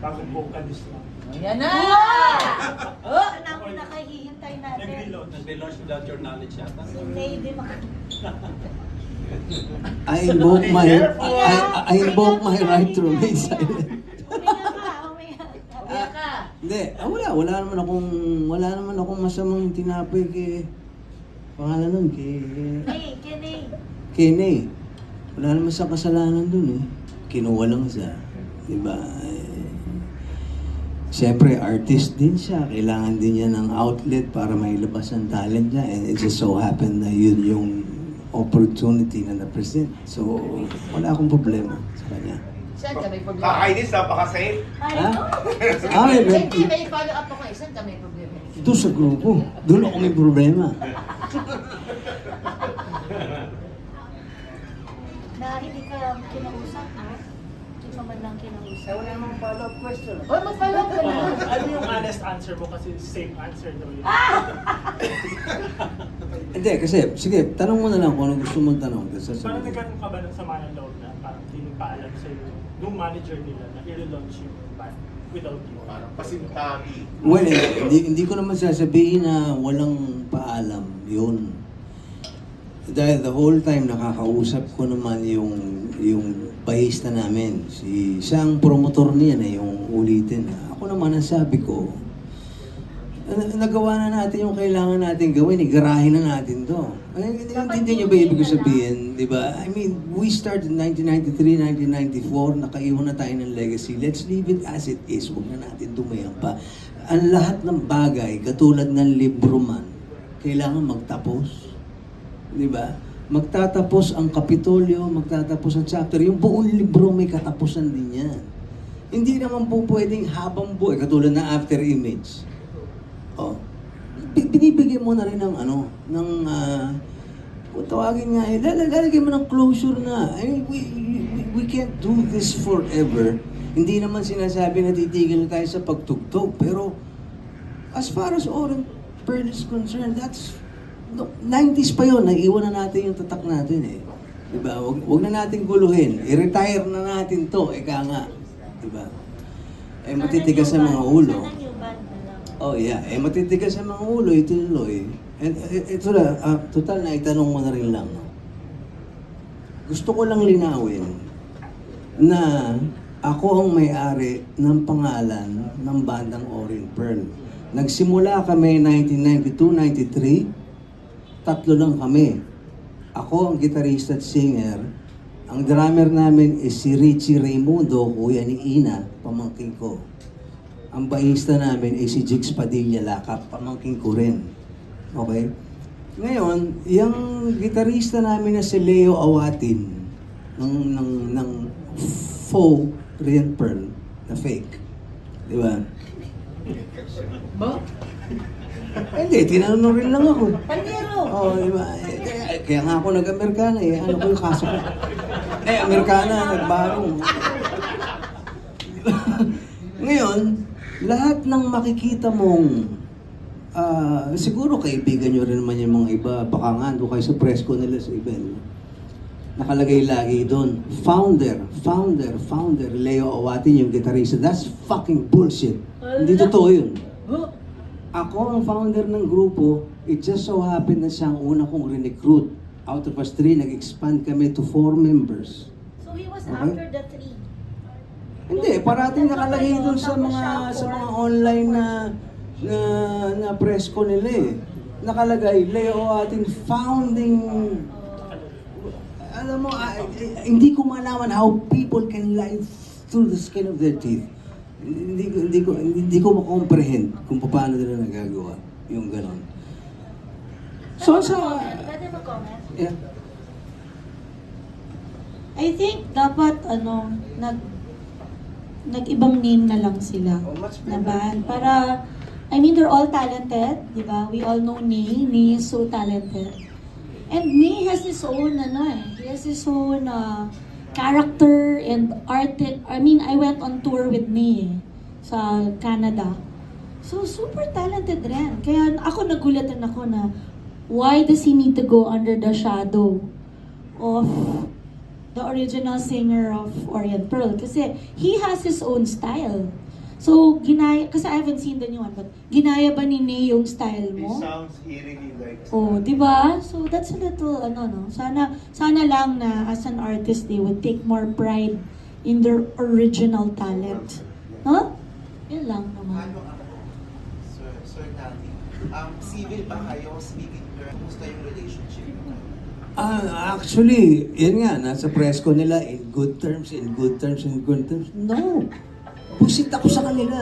bagong vocalist lang. Ayan na! Oh! Saan ang pinakahihintay natin? Nag-reload. Nag-relaunch without your knowledge yata. Si Lady Mac... I invoke my. I, I invoke my right to remain silent. Huminga ka, huminga ka. Umiyak ka. Hindi, ah, wala, wala naman akong wala naman akong masamang tinapay kay pangalan nun kay Hey, Kenny. Kene. Wala naman sa kasalanan dun eh. Kinuha lang siya. Diba? Eh, Siyempre, artist din siya. Kailangan din niya ng outlet para mailabas ang talent niya. And it just so happened na yun yung opportunity na na-present. So, wala akong problema sa kanya. Saan ka may problema? Kakainis, napaka-safe. Ha? Ah, may, may, Hindi, may follow up ako. Saan ka may problema? doon sa grupo. Doon ako may problema. Na hindi ka kinausap, ka man lang kinausap. Wala namang follow-up question. Oh, mag-follow ka na. ano yung honest answer mo kasi safe answer daw yun. Hindi, kasi, sige, tanong mo na lang kung ano gusto mong tanong. Tapos Parang sasabihin. nagkaroon ka ba ng sama ng loob na parang hindi nagpaalam sa'yo nung manager nila na i-relaunch yung band without you? Parang pasintabi. Well, eh, hindi, hindi ko naman sasabihin na walang paalam yun. Dahil the whole time nakakausap ko naman yung yung bahista namin. Si, siya ang promotor niya na yung ulitin. Ako naman ang sabi ko, na- nagawa na natin yung kailangan natin gawin. Igarahin na natin to. Hindi niyo ba ibig sabihin, di ba? I mean, we started 1993, 1994, nakaiwan na tayo ng legacy. Let's leave it as it is. Huwag na natin tumayan pa. Ang lahat ng bagay, katulad ng libro man, kailangan magtapos. Di ba? Magtatapos ang Kapitolyo, magtatapos ang chapter. Yung buong libro may katapusan din yan. Hindi naman po pwedeng habang buhay, katulad ng after image. Oh. Bi- Binibigyan mo na rin ng ano, ng ah, kung tawagin nga, eh, lal- lalagyan mo ng closure na. I mean, we, we, we can't do this forever. Hindi naman sinasabi na titigil na tayo sa pagtugtog. Pero, as far as Oren Pearl is concerned, that's, no, 90s pa yun, naiwan na natin yung tatak natin eh. Diba? Wag, wag na natin guluhin. I-retire na natin to, eka nga. Diba? Eh, matitigas sa mga ulo. Oh yeah, eh matitigas sa mga ulo, ituloy. And eh, ito na, ah, total na itanong mo na rin lang. Gusto ko lang linawin na ako ang may-ari ng pangalan ng bandang Orin Pearl. Nagsimula kami 1992-93, tatlo lang kami. Ako ang gitarista at singer. Ang drummer namin is si Richie Raimundo, kuya ni Ina, pamangkin ko. Ang bahista namin ay si Jigs Padilla Lakap, pamangkin ko rin. Okay? Ngayon, yung gitarista namin na si Leo Awatin, ng, ng, ng faux Rian Pearl, na fake. Di ba? Ba? Eh, Hindi, tinanong rin lang ako. Pandero! Oo, oh, di ba? Eh, kaya, nga ako nag-Amerikana eh. Ano ko yung kaso ko? Eh, Amerikana, nagbago. Ngayon, lahat ng makikita mong ah, siguro kaibigan nyo rin naman yung mga iba. Baka nga, doon kayo sa presko nila sa no? Nakalagay lagi doon, founder, founder, founder, Leo Awatin yung gitarista. That's fucking bullshit. Hindi totoo yun. Ako ang founder ng grupo. It just so happened na siya ang una kong recruit Out of us three, nag-expand kami to four members. So he was Okay. after the three. Hindi, parating nakalagay doon sa mga sa mga online na na, na press ko nila eh. Nakalagay, Leo ating founding alam mo, ah, eh, hindi ko malaman how people can lie through the skin of their teeth. Hindi ko hindi ko hindi ko ma-comprehend kung paano nila nagagawa yung ganon. So sa Pwede mag-comment? yeah. I think dapat ano, nag nag-ibang name na lang sila Oh, na band para I mean they're all talented, 'di ba? We all know Nee, Nee is so talented. And Nee has his own ano eh, he has his own uh, character and art. I mean, I went on tour with Nee eh, sa Canada. So, super talented rin. Kaya ako nagulatan ako na why does he need to go under the shadow of the original singer of Orient Pearl? Kasi he has his own style. So, ginaya, kasi I haven't seen the new one, but ginaya ba ni Ney yung style mo? sounds he really likes Oh, di ba? So that's a little ano no. Sana sana lang na as an artist they would take more pride in their original talent. No? Yun lang naman. Ano ako? Sir, Sir Nati, um, civil ba kayo? Speaking terms, kumusta yung relationship mo? Ah, actually, yun nga, nasa press ko nila, in good terms, in good terms, in good terms. No. Busit ako sa kanila.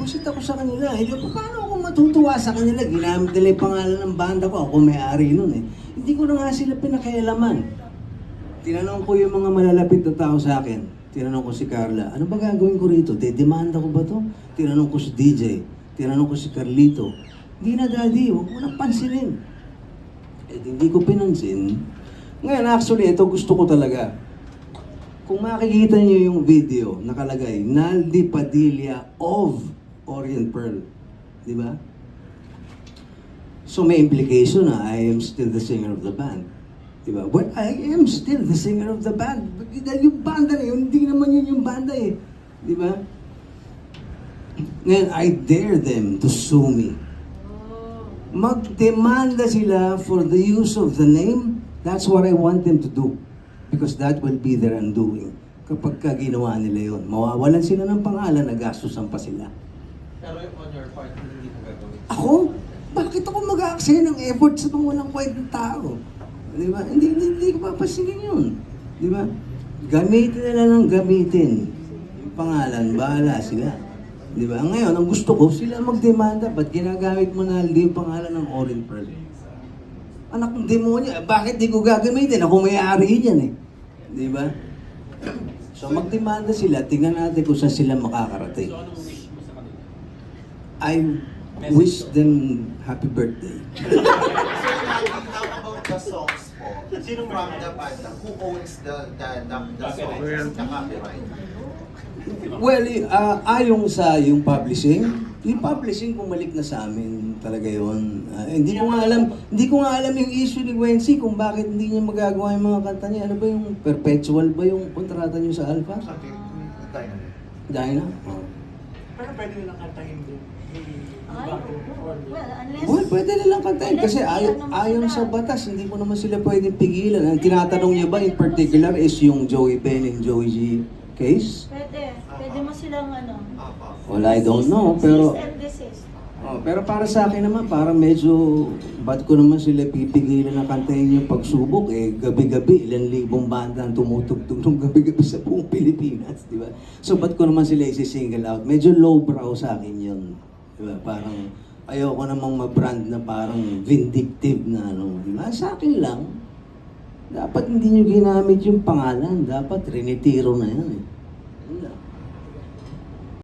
Busit ako sa kanila. Hindi ko, paano ako matutuwa sa kanila? Ginamit nila yung pangalan ng banda ko. Ako may-ari nun eh. Hindi ko na nga sila pinakialaman. Tinanong ko yung mga malalapit na tao sa akin. Tinanong ko si Carla, ano ba gagawin ko rito? De-demanda ko ba to? Tinanong ko si DJ. Tinanong ko si Carlito. Hindi na daddy, huwag mo nang pansinin. Eh, hindi ko pinansin. Ngayon, actually, ito gusto ko talaga. Kung makikita niyo yung video, nakalagay, Naldi Padilla of Orient Pearl. Di ba? So may implication na I am still the singer of the band. Di ba? Well, I am still the singer of the band. Dahil yung banda na yun, hindi naman yun yung banda eh. Di ba? Ngayon, I dare them to sue me magdemanda sila for the use of the name, that's what I want them to do. Because that will be their undoing. Kapag ka ginawa nila yun, mawawalan sila ng pangalan, nagastusan pa sila. Pero yung on your part, hindi mo gagawin. Ako? Bakit ako mag-aaksaya ng effort sa mga walang kwentang tao? Di ba? Hindi, hindi, hindi ko papasingin yun. Di ba? Gamitin nila ng gamitin. Yung pangalan, bahala sila. Di ba? Ngayon, ang gusto ko, sila magdemanda. Ba't ginagamit mo na yung pangalan ng Orin Pearl? Anak ng demonyo, eh, bakit di ko gagamitin? Ako may-ari yan eh. Di ba? So magdemanda sila, tingnan natin kung saan sila makakarating. I wish them happy birthday. The songs po? Sino may- From the band, who owns the, the, the, the songs, the copyright? Well, ah, ayon sa yung publishing, yung publishing bumalik na sa amin talaga yon. hindi ko nga alam, hindi ko nga alam yung issue ni Wency kung bakit hindi niya magagawa yung mga kanta niya. Ano ba yung perpetual ba yung kontrata niyo sa Alpha? Sabi, dynamic. Dahil na? Oh. Pero pwede nilang kantahin din. Ay, Well, unless... Well, pwede nilang kantahin kasi ayon, ano ayon sa batas, hindi mo naman sila pwedeng pigilan. Ang tinatanong niya ba in particular is yung Joey Ben and Joey G case? Pwede. Pwede mo silang ano. Well, I don't know, pero... Cease and desist. Oh, pero para sa akin naman, parang medyo, ba't ko naman sila pipigilan na kantahin yung pagsubok? Eh, gabi-gabi, ilan libong banda ang tumutugtog ng gabi-gabi sa buong Pilipinas, di ba? So, ba't ko naman sila isi-single out? Medyo lowbrow sa akin yun. Di ba? Parang, ayoko namang ma-brand na parang vindictive na ano. Di ba? Sa akin lang, dapat hindi nyo ginamit yung pangalan. Dapat renitiro na yan eh.